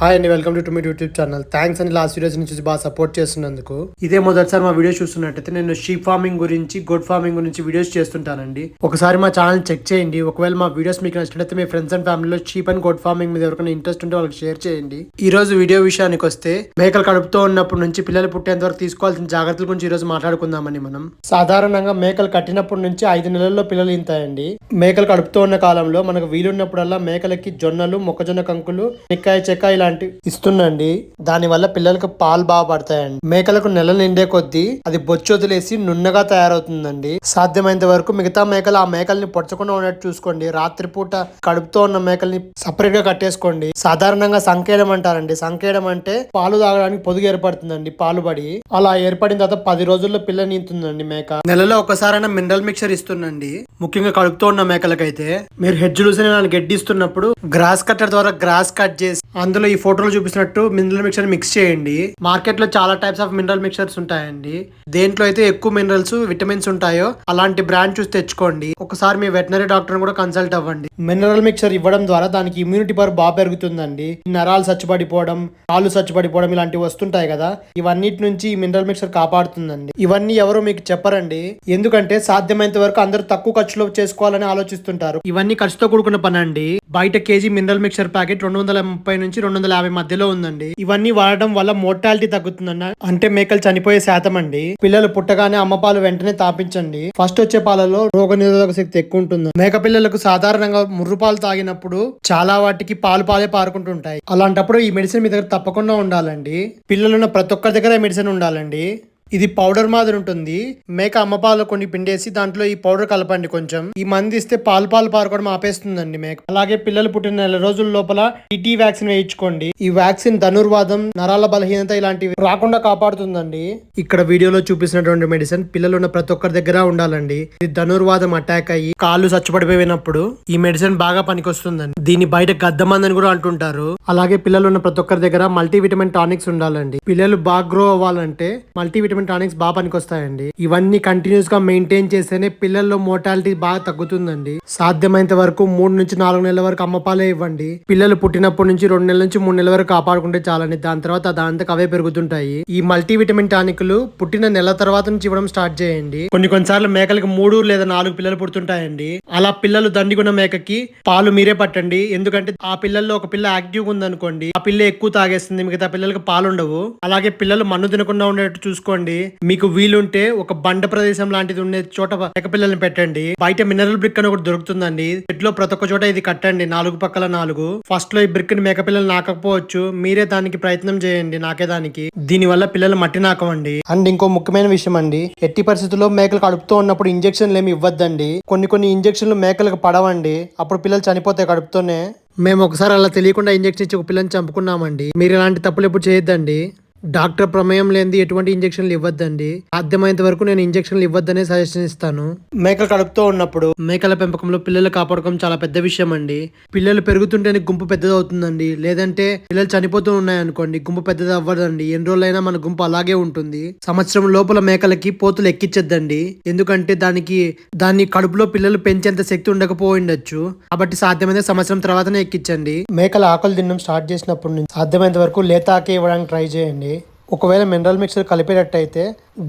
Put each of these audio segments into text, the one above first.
Hi అండి welcome to మీ YouTube channel thanks అండి లాస్ట్ వీడియోస్ నుంచి బాగా సపోర్ట్ చేస్తున్నందుకు. ఇదే మొదటిసారి మా వీడియోస్ చూస్తున్నట్టయితే నేను షీప్ ఫార్మింగ్ గురించి గుడ్ ఫార్మింగ్ గురించి వీడియోస్ చేస్తుంటానండి. ఒకసారి మా ఛానల్ చెక్ చేయండి. ఒకవేళ మా వీడియోస్ మీకు నచ్చినట్లయితే మీ ఫ్రెండ్స్ అండ్ ఫ్యామిలీలో షీప్ అండ్ గుడ్ ఫార్మింగ్ మీద ఎవరికైనా ఇంట్రెస్ట్ ఉంటే వాళ్ళకి షేర్ చేయండి. ఈ రోజు వీడియో విషయానికి వస్తే మేకలు కడుపుతో ఉన్నప్పటి నుంచి పిల్లలు పుట్టేంత వరకు తీసుకోవాల్సిన జాగ్రత్తల గురించి ఈ రోజు మాట్లాడుకుందామని మనం. సాధారణంగా మేకలు కట్టినప్పటి నుంచి ఐదు నెలల్లో పిల్లలు ఇంతాయండి. మేకలు కడుపుతో ఉన్న కాలంలో మనకు వీలున్నప్పుడల్లా మేకలకి జొన్నలు మొక్కజొన్న కంకులు నిక్కాయ చెక్క ఇలా లాంటివి ఇస్తుండండి దాని వల్ల పిల్లలకు పాలు బాగా పడతాయండి. మేకలకు నెల నిండే కొద్దీ అది బొచ్చు వదిలేసి నున్నగా తయారవుతుందండి. సాధ్యమైనంత వరకు మిగతా మేకలు ఆ మేకల్ని పొడచకుండా ఉన్నట్టు చూసుకోండి. రాత్రిపూట కడుపుతో ఉన్న మేకల్ని సపరేట్గా కట్టేసుకోండి. సాధారణంగా సంకేయడం అంటారండి. సంకేయడం అంటే పాలు తాగడానికి పొదుగు ఏర్పడుతుందండి. పాలు పడి అలా ఏర్పడిన తర్వాత పది రోజుల్లో పిల్ల నీతుందండి మేక. నెలలో ఒకసారైనా మినరల్ మిక్చర్ ఇస్తుందండి. ముఖ్యంగా కడుపుతో ఉన్న మేకలకైతే. మీరు హెడ్ చూసిన గడ్డి ఇస్తున్నప్పుడు గ్రాస్ కట్టర్ ద్వారా గ్రాస్ కట్ చేసి అందులో ఈ ఫోటోలో చూపిస్తున్నట్టు మినరల్ మిక్చర్ మిక్స్ చేయండి. మార్కెట్లో చాలా టైప్స్ ఆఫ్ మినరల్ మిక్చర్స్ ఉంటాయండి. దేంట్లో అయితే ఎక్కువ మినరల్స్ విటమిన్స్ ఉంటాయో అలాంటి బ్రాండ్ చూసి తెచ్చుకోండి. ఒకసారి మీ వెటనరీ డాక్టర్ కూడా కన్సల్ట్ అవ్వండి. మినరల్ మిక్చర్ ఇవ్వడం ద్వారా దానికి ఇమ్యూనిటీ పవర్ బాగా పెరుగుతుందండి. నరాలు సచ్చిపడిపోవడం కాళ్ళు సచ్చిపడిపోవడం ఇలాంటివి వస్తుంటాయి కదా. ఇవన్నిటి నుంచి ఈ మినరల్ మిక్చర్ కాపాడుతుందండి. ఇవన్నీ ఎవరు మీకు చెప్పరండి. ఎందుకంటే సాధ్యమైనంత వరకు అందరూ తక్కువ ఖర్చులో చేసుకోవాలని ఆలోచిస్తుంటారు. ఇవన్నీ ఖర్చుతో కూడుకున్న పని అండి బయట కేజీ మినరల్ మిక్చర్ ప్యాకెట్ రెండు వందల ముప్పై నుంచి రెండు వందల యాభై మధ్యలో ఉందండి. ఇవన్నీ వాడడం వల్ల మోర్టాలిటీ తగ్గుతుందన్న. అంటే మేకలు చనిపోయే శాతం అండి. పిల్లలు పుట్టగానే అమ్మ పాలు వెంటనే తాపించండి. ఫస్ట్ వచ్చే పాలలో రోగ నిరోధక శక్తి ఎక్కువ ఉంటుంది. మేక పిల్లలకు సాధారణంగా ముర్రు పాలు తాగినప్పుడు చాలా వాటికి పాలు పాలే పారుకుంటుంటాయి. అలాంటప్పుడు ఈ మెడిసిన్ మీ దగ్గర తప్పకుండా ఉండాలండి. పిల్లలున్న ప్రతి ఒక్కరి దగ్గర మెడిసిన్ ఉండాలండి. ఇది పౌడర్ మాదిరి ఉంటుంది. మేక అమ్మ పాలు కొన్ని పిండేసి దాంట్లో ఈ పౌడర్ కలపండి కొంచెం. ఈ మంది ఇస్తే పాలు పాలు పారుకోవడం ఆపేస్తుందండి మేక. అలాగే పిల్లలు పుట్టిన నెల రోజుల లోపల టీటీ వ్యాక్సిన్ వేయించుకోండి. ఈ వ్యాక్సిన్ ధనుర్వాదం నరాల బలహీనత ఇలాంటివి రాకుండా కాపాడుతుందండి. ఇక్కడ వీడియోలో చూపిస్తున్నటువంటి మెడిసిన్ పిల్లలు ఉన్న ప్రతి ఒక్కరి దగ్గర ఉండాలండి. ఇది ధనుర్వాదం అటాక్ అయ్యి కాళ్ళు చచ్చిపడిపోయినప్పుడు ఈ మెడిసిన్ బాగా పనికొస్తుందండి. దీన్ని బయట గద్దమందని కూడా అంటుంటారు. అలాగే పిల్లలు ఉన్న ప్రతి ఒక్కరి దగ్గర మల్టీవిటమిన్ టానిక్స్ ఉండాలండి. పిల్లలు బాగా గ్రో అవ్వాలంటే మల్టీవిటమిన్ టానిక్స్ బాగా పనికొస్తాయండి. ఇవన్నీ కంటిన్యూస్గా మెయింటైన్ చేస్తేనే పిల్లల్లో మోటాలిటీ బాగా తగ్గుతుందండి. సాధ్యమైనంత వరకు మూడు నుంచి నాలుగు నెలల వరకు అమ్మపాలే ఇవ్వండి. పిల్లలు పుట్టినప్పటి నుంచి రెండు నెలల నుంచి మూడు నెలల వరకు కాపాడుకుంటే చాలండి. దాని తర్వాత దాంతకు అవే పెరుగుతుంటాయి. ఈ మల్టీవిటమిన్ టానిక్లు పుట్టిన నెల తర్వాత నుంచి ఇవ్వడం స్టార్ట్ చేయండి. కొన్ని కొన్నిసార్లు మేకలకు మూడు లేదా నాలుగు పిల్లలు పుడుతుంటాయండి. అలా పిల్లలు దండిగున్న మేకకి పాలు మీరే పట్టండి. ఎందుకంటే ఆ పిల్లల్లో ఒక పిల్ల యాక్టివ్ ఉందనుకోండి ఆ పిల్ల ఎక్కువ తాగేస్తుంది మిగతా పిల్లలకు పాలు ఉండవు అలాగే పిల్లలు మన్ను తినకుండా ఉండేట్టు చూసుకోండి. మీకు వీలుంటే ఒక బండ ప్రదేశం లాంటిది ఉండే చోట మేక పిల్లల్ని పెట్టండి. బయట మినరల్ బ్రిక్ అని ఒకటి దొరుకుతుందండి. చెట్లో ప్రతి ఒక్క చోట ఇది కట్టండి. నాలుగు పక్కల నాలుగు. ఫస్ట్లో ఈ బ్రిక్ని మేక పిల్లలు నాకపోవచ్చు మీరే దానికి ప్రయత్నం చేయండి. నాకేదానికి దీని వల్ల పిల్లలు మట్టి నాకవండి. అండ్ ఇంకో ముఖ్యమైన విషయం అండి. ఎట్టి పరిస్థితుల్లో మేకలు కడుపుతో ఉన్నప్పుడు ఇంజక్షన్లు ఏమి ఇవ్వద్దండి. కొన్ని కొన్ని ఇంజక్షన్లు మేకలకు పడవండి. అప్పుడు పిల్లలు చనిపోతాయి కడుపుతోనే. మేము ఒకసారి అలా తెలియకుండా ఇంజక్షన్ ఇచ్చి ఒక పిల్లని చంపుకున్నామండి. మీరు ఇలాంటి తప్పులు ఎప్పుడు చేయొద్దండి. డాక్టర్ ప్రమేయం లేనిది ఎటువంటి ఇంజక్షన్లు ఇవ్వద్దండి. సాధ్యమైనంత వరకు నేను ఇంజక్షన్లు ఇవ్వద్దనే సజెషన్ ఇస్తాను. మేకలు కడుపుతో ఉన్నప్పుడు మేకల పెంపకంలో పిల్లలు కాపాడకం చాలా పెద్ద విషయం అండి పిల్లలు పెరుగుతుంటేనే గుంపు పెద్దది అవుతుందండి లేదంటే పిల్లలు చనిపోతూ ఉన్నాయనుకోండి గుంపు పెద్దది అవ్వదండి ఎన్ని రోజులైనా మన గుంపు అలాగే ఉంటుంది. సంవత్సరం లోపల మేకలకి పోతులు ఎక్కించద్దండి. ఎందుకంటే దానికి దాన్ని కడుపులో పిల్లలు పెంచేంత శక్తి ఉండకపోయిండొచ్చు. కాబట్టి సాధ్యమైతే సంవత్సరం తర్వాతనే ఎక్కించండి. మేకల ఆకలి తినడం స్టార్ట్ చేసినప్పటి నుంచి సాధ్యమైనంత వరకు లేతాకే ఇవ్వడానికి ట్రై చేయండి. ఒకవేళ మినరల్ మిక్చర్ కలిపేటట్టయితే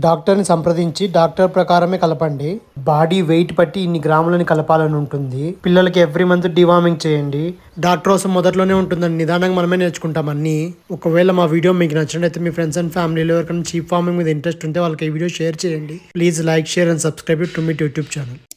డాక్టర్ని సంప్రదించి డాక్టర్ ప్రకారమే కలపండి. బాడీ వెయిట్ బట్టి ఇన్ని గ్రాములని కలపాలని ఉంటుంది. పిల్లలకి ఎవ్రీ మంత్ డివార్మింగ్ చేయండి. డాక్టర్ కోసం మొదట్లోనే ఉంటుందని నిదానంగా మనమే నేర్చుకుంటాం అన్ని. ఒకవేళ మా వీడియో మీకు నచ్చినట్లయితే మీ ఫ్రెండ్స్ అండ్ ఫ్యామిలీలో ఎవరికైనా చీప్ ఫార్మింగ్ మీద ఇంట్రెస్ట్ ఉంటే వాళ్ళకి ఈ వీడియో షేర్ చేయండి. Please like share and subscribe to me YouTube channel